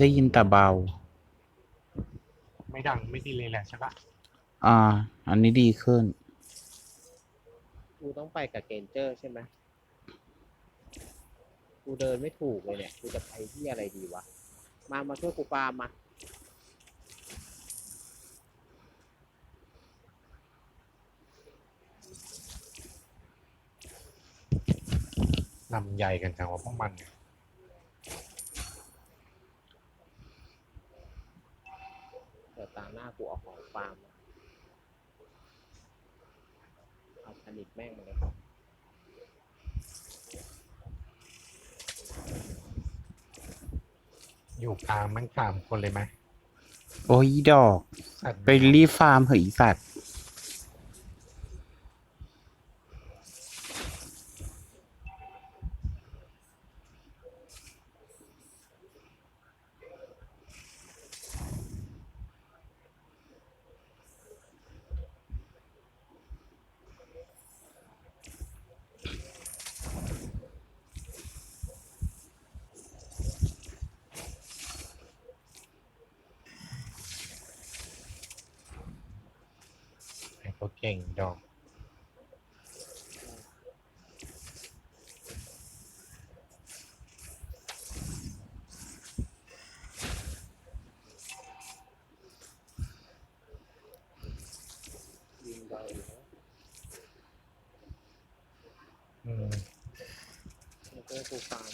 ได้ยินแต่เบา ไม่ดังไม่ดีเลยแหละใช่ปะอ่า อันนี้ดีขึ้น กูต้องไปกับเกนเจอร์ใช่ไหมกูเดินไม่ถูกเลยเนี่ย กูจะไปที่อะไรดีวะ มา มาช่วยกูฟาร์มมาลำใหญ่กันจังว่าพวกมันเนี่ย เดี๋ยวตาหน้า กูเออกของฟาร์มมาเอาผนิตแม่งมาเลยอยู่กลางมันสามคนเลยไหมโอ้ยอีดอก สัตว์ไปรีบฟาร์มเหอะอีสัตว์ เก่งดอก ยิงเบาอยู่นะอืมมาช่วยกูฟาร์ม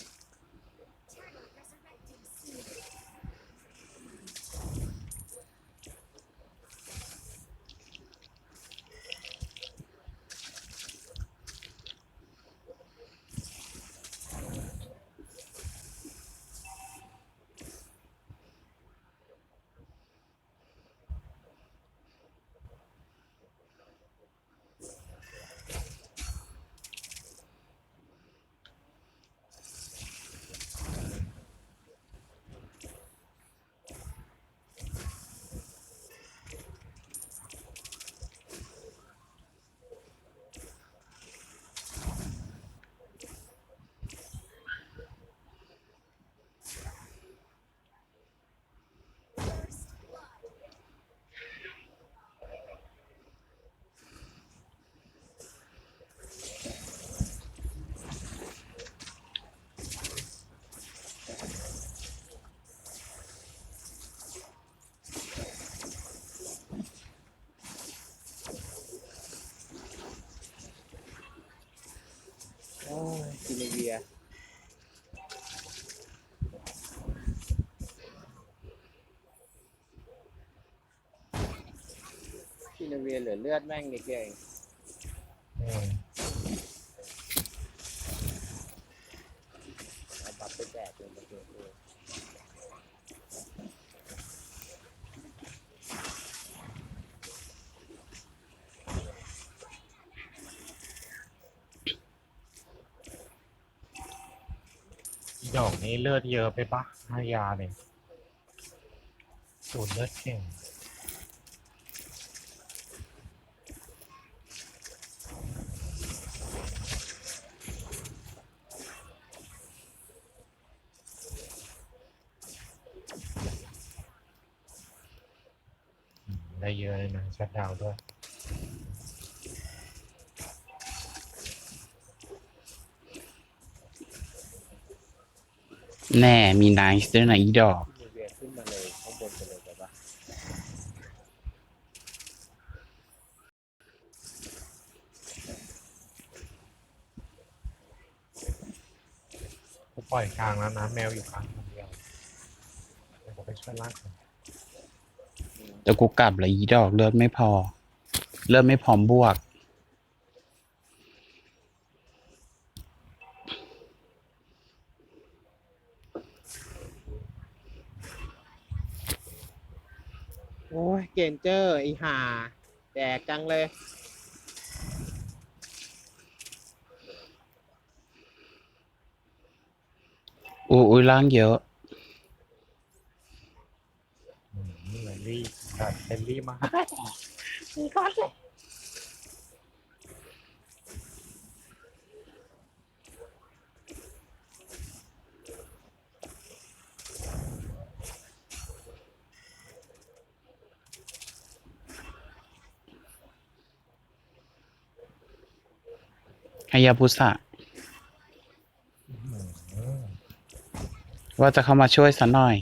โอ้ยกินเวีย กิน เวียเหลือเลือดแม่งนิดเดียวเองอืมเอาบัฟไปแจกเลยมาเจอเลยอีดอกนี้เลือดเยอะไปปะให้ยาเนี่ยสูดเลือดเก่ง ได้เยอะเลยนะชัดดาวน์ด้วย แน่มีไนซ์ด้วยนะอีดอกกินเวียขึ้นมาเลยข้างบนไปเลยไปปะกูปล่อยกลางแล้วนะ แมวอยู่กลางคนเดียวเดี๋ยวกูไปช่วยลากก่อน แต่กูกลับแล้วอีดอกเลือดไม่พอ เลือดไม่พร้อมบวก โอ้ยเกนเจอร์อีห่าแดกจังเลย อุ้ยล่างเยอะอืมนี่เล เต็มที่มากมีก้อนเลยฮายาบุษะว่าจะเข้ามาช่วยสันหน่อย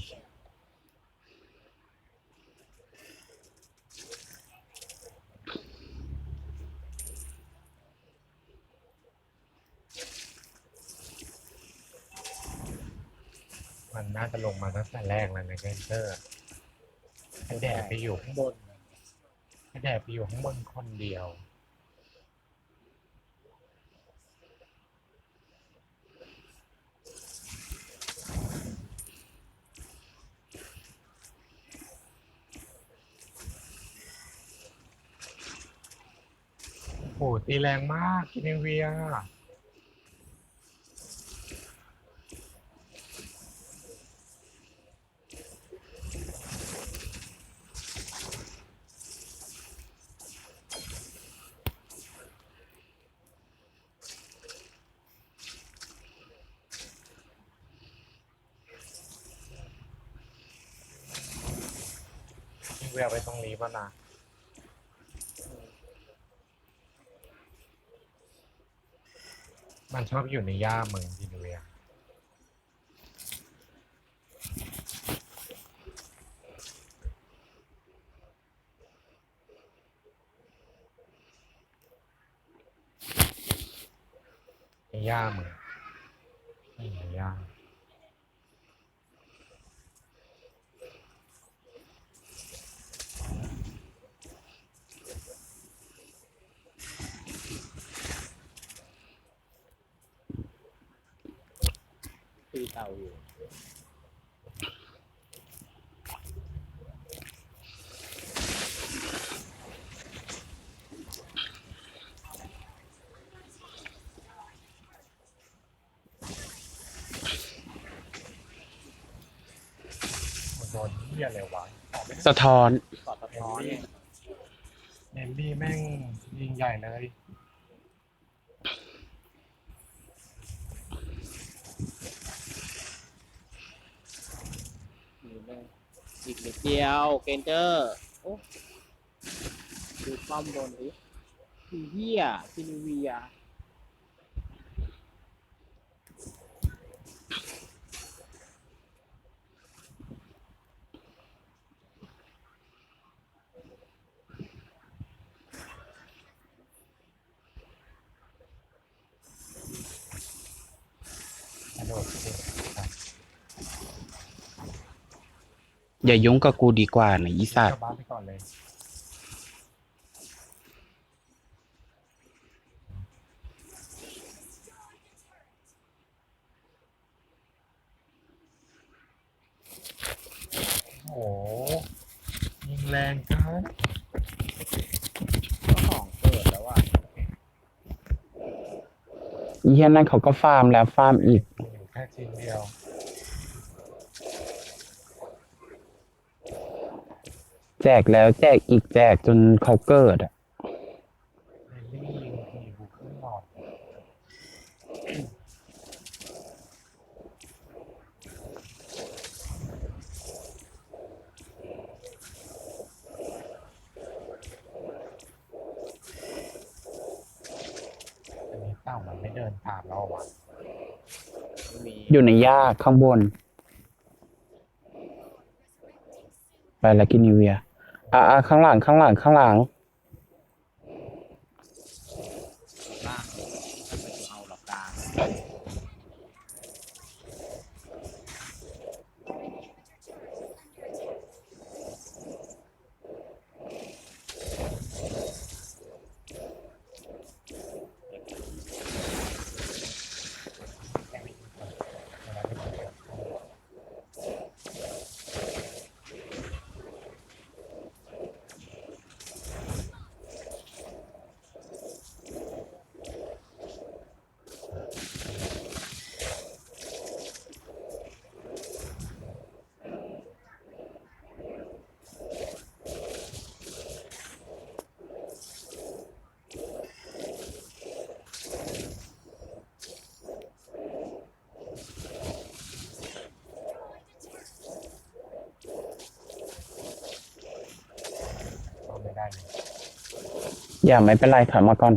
มันน่าจะลงมาตั้งแต่แรกแล้วนะเกนเตอร์ไอแดดไปอยู่ข้างบนไอแดดไปอยู่ข้างบนคนเดียวโหตีแรงมากกินเวีย กินเวียไปตรงนี้ป่ะนะมันชอบอยู่ในย่ามึงกินเวียในย่ามึงนี่ในย่า ตีเต่าอยู่ มันโดนเหี้ ยอะไรวะตอบไม่ได้สะท้อนกอดสะท้อนเนี่ยเนมบี้แม่งยิงใหญ่เลยมีแม่งอีกนิดเดียวเกนเจอร์โอ้ดูป้อมบนดิทีเฮียทีนิเวีย กระโดดเก่งครับ อย่ายุ่งกับกูดีกว่านะอีสัตกลัว์บบ้านไปก่อนเลย โอ้โหยิงแรงเกันก็ของเกิดแล้วอะอีเฮียนั่นเขาก็ฟาร์มแล้วฟาร์มอีก อยู่แค่ชิ้นเดียว แจกแล้วแจกอีกแจกจนเขาเกิดอะเรนลี่ยิงทีกูขึ้นหลอดอันนี้เต่ามันไม่เดินตามเราว่ะไม่มีอยู่ในหญ้าข้างบน ไปแล้วกินนิเวีย อ่าข้างหลังข้างหลังข้างหลัง ล่างไม่เอาหลับกลาง แค่ไม่ยิงเปิดเวลาที่มันเปิด เอาไม่ได้เลย อย่าไม่เป็นไรถอยมาก่อน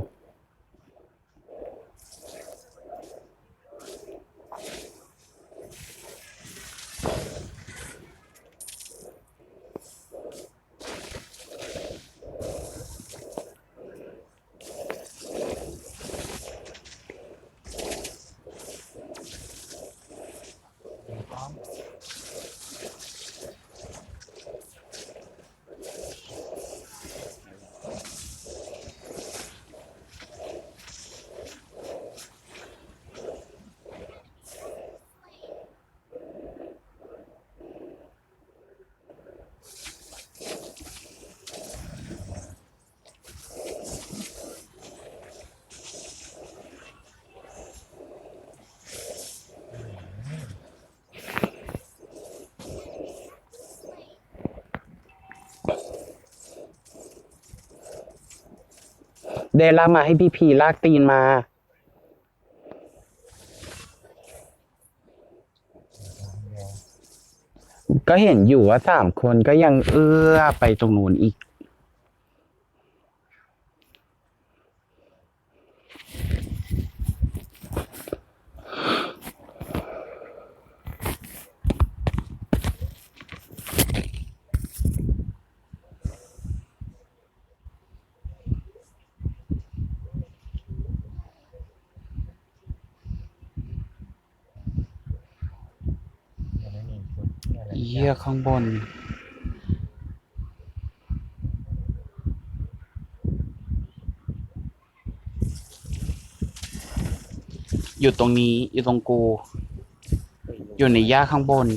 เดลากมาให้พี่พีลากตีนมา ก็เห็นอยู่ว่าสามคนก็ยังเอื้อไปตรงนู้นอีก ยังไม่มีชุด อะไรเยี่ยข้างบน อยู่ตรงนี้ อยู่ตรงกู อยู่ในหญ้าข้างบน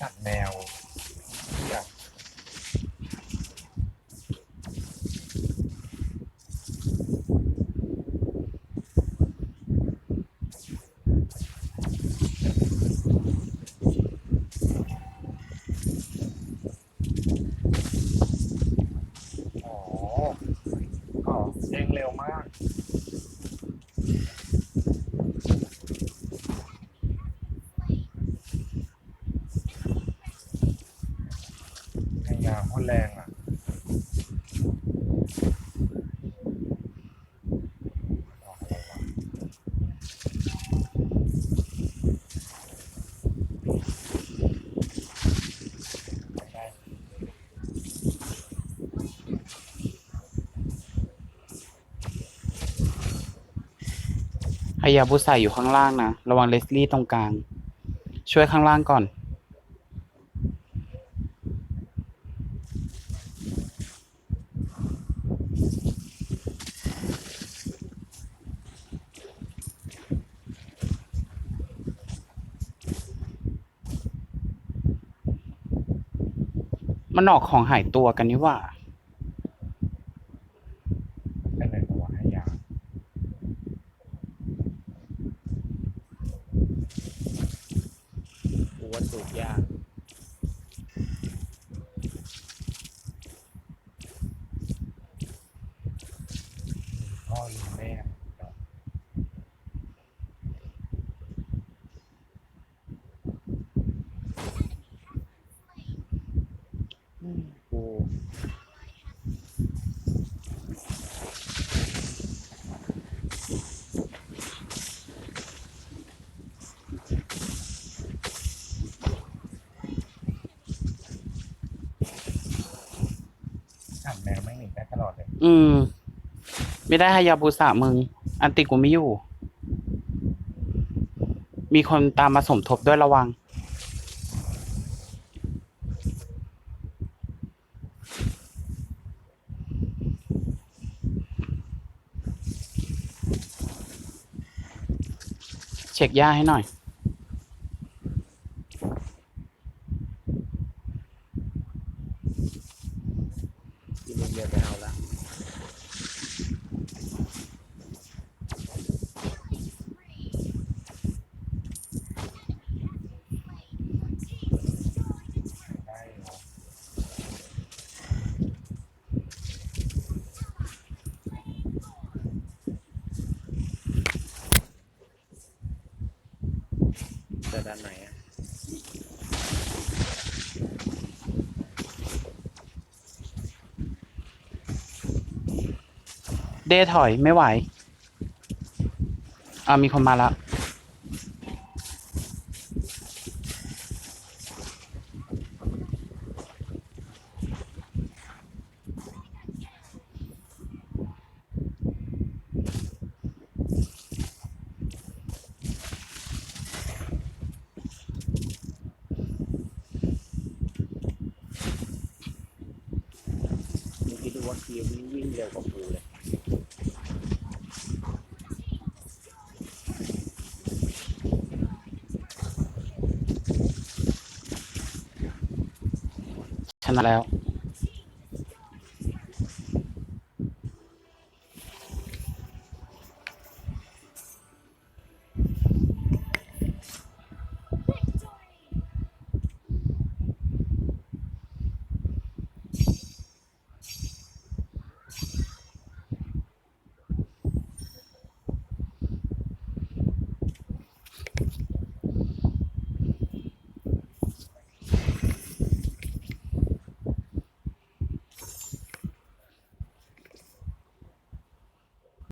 จัดแนวอยาก อ๋ออ๋อเด้งเร็วมาก ไอ้ยาโคตรแรงอะออกอะไรวะไม่ได้ พยาบุษายอยู่ข้างล่างนะ ระวังเลสลี่ตรงกลาง ช่วยข้างล่างก่อน มันออกของหายตัวกันนี่ว่า ไปไหนตัวให้ยา กูว่าสูบยาก พ่อหรือแม่เนาะ กู จัดแนวไม่หนีได้ตล อืม ไม่ได้ฮายาบุสะมึง อันติกูไม่อยู่ มีคนตามมาสมทบด้วยระวัง เช็คย่าให้หน่อย กินเยอะๆไปเอาละ ได้เนาะ จะด้านไหนอะ เดถอยไม่ไหวอ่ามีคนมาแล้ว มึงคิดดูว่าเกียร์วิ่งวิ่งเร็วกว่ากูเลย ชนะ แล้ว